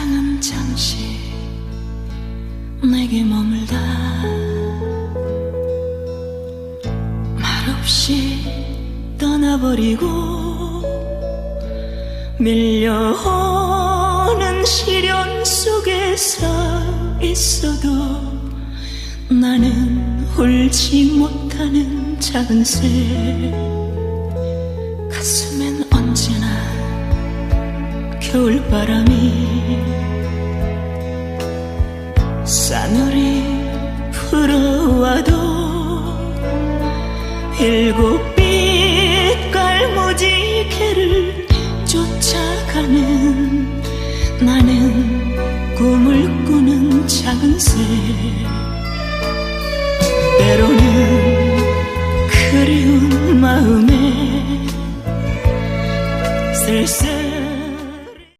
사랑은 잠시 내게 머물다. 말없이 떠나버리고 밀려오는 시련 속에서 있어도 나는 울지 못하는 작은 새. 가슴엔 언제나 겨울바람이 불어와도 일곱 빛 깔 무지개를 쫓아가는 나는 꿈을 꾸는 작은 새. 때로는 그리운 마음에 쓸쓸